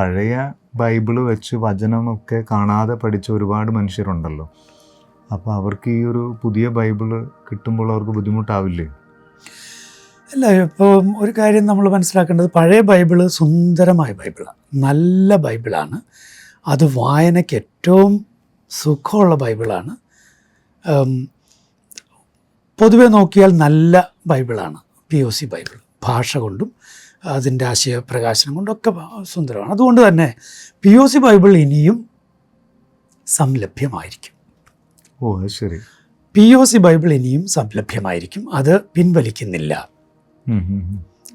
പഴയ ബൈബിൾ വെച്ച് വചനമൊക്കെ കാണാതെ പഠിച്ച ഒരുപാട് മനുഷ്യരുണ്ടല്ലോ. അപ്പോൾ അവർക്ക് ഈ ഒരു പുതിയ ബൈബിൾ കിട്ടുമ്പോൾ അവർക്ക് ബുദ്ധിമുട്ടാവില്ലേ? അല്ല ഇപ്പോൾ ഒരു കാര്യം നമ്മൾ മനസ്സിലാക്കേണ്ടത് പഴയ ബൈബിൾ സുന്ദരമായ ബൈബിളാണ്. നല്ല ബൈബിളാണ്. അത് വായനയ്ക്ക് ഏറ്റവും സുഖമുള്ള ബൈബിളാണ്. പൊതുവെ നോക്കിയാൽ നല്ല ബൈബിളാണ്. P O C Bible. ഭാഷ കൊണ്ടും അതിന്റെ ആശയപ്രകാശനം കൊണ്ടൊക്കെ സുന്ദരമാണ്. അതുകൊണ്ട് തന്നെ പി ഒ സി ബൈബിൾ ഇനിയും സംലഭ്യമായിരിക്കും. ഓ ശരി. പി ഒ സി ബൈബിൾ ഇനിയും സംലഭ്യമായിരിക്കും. അത് പിൻവലിക്കുന്നില്ല.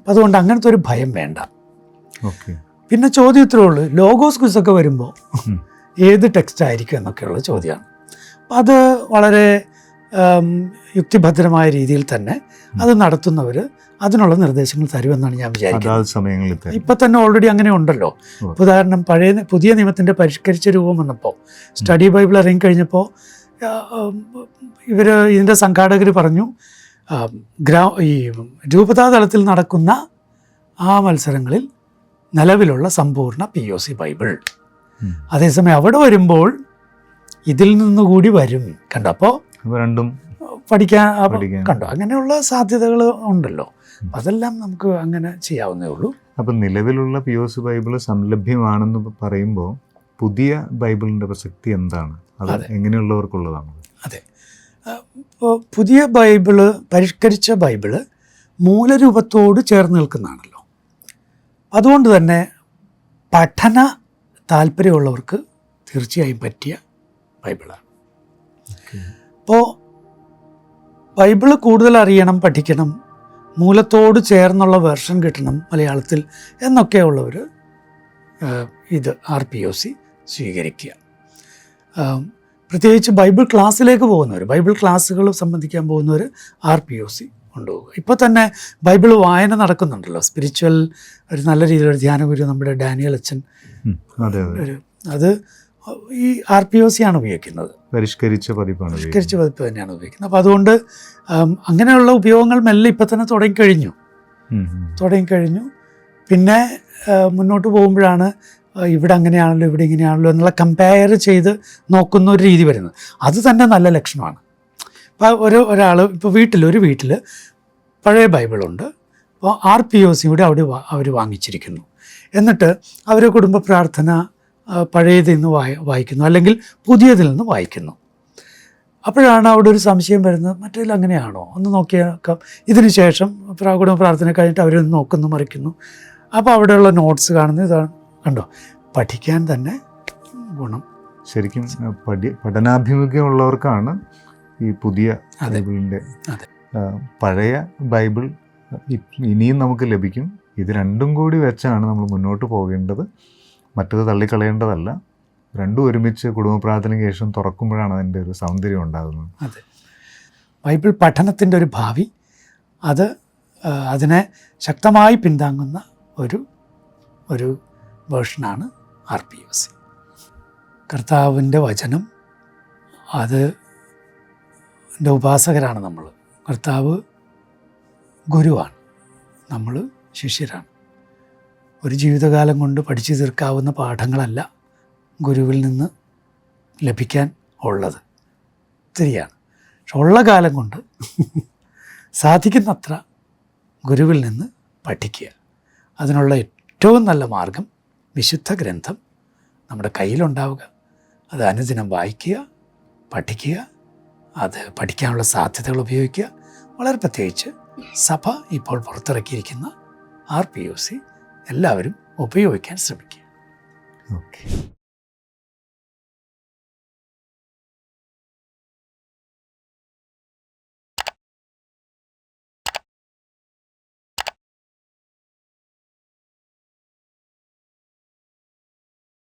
അതുകൊണ്ട് അങ്ങനത്തെ ഒരു ഭയം വേണ്ട. പിന്നെ ചോദ്യം ഇത്രേ ഉള്ളൂ. ലോഗോസ് ക്വിസൊക്കെ വരുമ്പോൾ ഏത് ടെക്സ്റ്റ് ആയിരിക്കും എന്നൊക്കെയുള്ള ചോദ്യമാണ്. അപ്പം അത് വളരെ യുക്തിഭദ്രമായ രീതിയിൽ തന്നെ അത് നടത്തുന്നവർ അതിനുള്ള നിർദ്ദേശങ്ങൾ തരുമെന്നാണ് ഞാൻ വിചാരിക്കുന്നത്. ഇപ്പൊ തന്നെ ഓൾറെഡി അങ്ങനെ ഉണ്ടല്ലോ. ഉദാഹരണം പഴയ പുതിയ നിയമത്തിന്റെ പരിഷ്കരിച്ച രൂപം വന്നപ്പോൾ സ്റ്റഡി ബൈബിൾ ഇറങ്ങിക്കഴിഞ്ഞപ്പോൾ ഇവർ ഇതിന്റെ സംഘാടകർ പറഞ്ഞു ഗ്രാ ഈ രൂപതാ തലത്തിൽ നടക്കുന്ന ആ മത്സരങ്ങളിൽ നിലവിലുള്ള സമ്പൂർണ പി ഒ സി ബൈബിൾ. അതേസമയം അവിടെ വരുമ്പോൾ ഇതിൽ നിന്നുകൂടി വരും. കണ്ടോ അപ്പോൾ അപ്പോൾ രണ്ടും പഠിക്കാൻ കണ്ടു? അങ്ങനെയുള്ള സാധ്യതകൾ ഉണ്ടല്ലോ. അതെല്ലാം നമുക്ക് അങ്ങനെ ചെയ്യാവുന്നേ ഉള്ളൂ. അപ്പം നിലവിലുള്ള പി ഒ സി ബൈബിൾ സംലഭ്യമാണെന്ന് പറയുമ്പോൾ പുതിയ ബൈബിളിന്റെ പ്രസക്തി എന്താണ്? അത് അതെ. എങ്ങനെയുള്ളവർക്കുള്ളതാണ്? അതെ. ഇപ്പോൾ പുതിയ ബൈബിൾ പരിഷ്കരിച്ച ബൈബിൾ മൂലരൂപത്തോട് ചേർന്ന് നിൽക്കുന്നതാണല്ലോ. അതുകൊണ്ട് തന്നെ പഠന താല്പര്യമുള്ളവർക്ക് തീർച്ചയായും പറ്റിയ ബൈബിളാണ് അപ്പോൾ ബൈബിൾ കൂടുതൽ അറിയണം പഠിക്കണം മൂലത്തോട് ചേർന്നുള്ള വേർഷൻ കിട്ടണം മലയാളത്തിൽ എന്നൊക്കെയുള്ളവർ ഇത് ആർ പി ഒ സി സ്വീകരിക്കുക. പ്രത്യേകിച്ച് ബൈബിൾ ക്ലാസ്സിലേക്ക് പോകുന്നവർ ബൈബിൾ ക്ലാസ്സുകൾ സംബന്ധിക്കാൻ പോകുന്നവർ ആർ പി ഒ സി കൊണ്ടുപോകുക ഇപ്പോൾ തന്നെ ബൈബിൾ വായന നടക്കുന്നുണ്ടല്ലോ. സ്പിരിച്വൽ ഒരു നല്ല രീതിയിലൊരു ധ്യാനഗുരു നമ്മുടെ ഡാനിയൽ അച്ഛൻ അത് ഈ ആർ പി ഒ സി ആണ് ഉപയോഗിക്കുന്നത്. പരിഷ്കരിച്ച പതിപ്പാണ്. പരിഷ്കരിച്ച പതിപ്പ് തന്നെയാണ് ഉപയോഗിക്കുന്നത്. അപ്പോൾ അതുകൊണ്ട് അങ്ങനെയുള്ള ഉപയോഗങ്ങൾ മെല്ലെ ഇപ്പം തന്നെ തുടങ്ങിക്കഴിഞ്ഞു. തുടങ്ങിക്കഴിഞ്ഞു. പിന്നെ മുന്നോട്ട് പോകുമ്പോഴാണ് ഇവിടെ അങ്ങനെയാണല്ലോ ഇവിടെ ഇങ്ങനെയാണല്ലോ എന്നുള്ള കമ്പയർ ചെയ്ത് നോക്കുന്ന ഒരു രീതി വരുന്നത്. അത് തന്നെ നല്ല ലക്ഷണമാണ്. ഇപ്പോൾ ഒരു ഒരാൾ ഇപ്പോൾ വീട്ടിൽ ഒരു വീട്ടിൽ പഴയ ബൈബിളുണ്ട്. അപ്പോൾ ആർ പി ഒ സിയുടെ അവിടെ അവർ വാങ്ങിച്ചിരിക്കുന്നു. എന്നിട്ട് അവർ കുടുംബ പ്രാർത്ഥന പഴയതിൽ നിന്ന് വായി വായിക്കുന്നു. അല്ലെങ്കിൽ പുതിയതിൽ നിന്ന് വായിക്കുന്നു. അപ്പോഴാണ് അവിടെ ഒരു സംശയം വരുന്നത് മറ്റേതിൽ അങ്ങനെയാണോ? ഒന്ന് നോക്കിയേക്കാം. ഇതിന് ശേഷം കുടുംബ പ്രാർത്ഥന കഴിഞ്ഞിട്ട് അവരൊന്ന് നോക്കുന്നു മറിക്കുന്നു. അപ്പോൾ അവിടെയുള്ള നോട്ട്സ് കാണുന്നു ഇതാണ്. കണ്ടോ? പഠിക്കാൻ തന്നെ ഗുണം. ശരിക്കും പഠി പഠനാഭിമുഖ്യമുള്ളവർക്കാണ് ഈ പുതിയ. ആ, പഴയ ബൈബിൾ ഇനിയും നമുക്ക് ലഭിക്കും. ഇത് രണ്ടും കൂടി വെച്ചാണ് നമ്മൾ മുന്നോട്ട് പോകേണ്ടത്. മറ്റത് തള്ളിക്കളയേണ്ടതല്ല. രണ്ടും ഒരുമിച്ച് കുടുംബ പ്രാർത്ഥനയ്ക്ക് ശേഷം തുറക്കുമ്പോഴാണ് അതിന്റെ ഒരു സൗന്ദര്യം ഉണ്ടാകുന്നത്. അതെ. ബൈബിൾ പഠനത്തിന്റെ ഒരു ഭാവി അത് അതിനെ ശക്തമായി പിന്താങ്ങുന്ന ഒരു ഒരു വേർഷനാണ് ആർ പി എസ് കർത്താവിന്റെ വചനം അത് എന്റെ ഉപാസകരാണ് നമ്മൾ. കർത്താവ് ഗുരുവാണ്. നമ്മൾ ശിഷ്യരാണ്. ഒരു ജീവിതകാലം കൊണ്ട് പഠിച്ചു തീർക്കാവുന്ന പാഠങ്ങളല്ല ഗുരുവിൽ നിന്ന് ലഭിക്കാൻ ഉള്ളത്. ശരിയാണ്. പക്ഷെ ഉള്ള കാലം കൊണ്ട് സാധിക്കുന്നത്ര ഗുരുവിൽ നിന്ന് പഠിക്കുക. അതിനുള്ള ഏറ്റവും നല്ല മാർഗം വിശുദ്ധ ഗ്രന്ഥം നമ്മുടെ കയ്യിലുണ്ടാവുക. അത് അനുദിനം വായിക്കുക പഠിക്കുക അത് പഠിക്കാനുള്ള സാധ്യതകൾ ഉപയോഗിക്കുക. വളരെ പ്രത്യേകിച്ച് സഭ ഇപ്പോൾ പുറത്തിറക്കിയിരിക്കുന്ന ആർ പി യു സി എല്ലാവരും ഉപയോഗിക്കാൻ ശ്രമിക്കുക. ഓക്കെ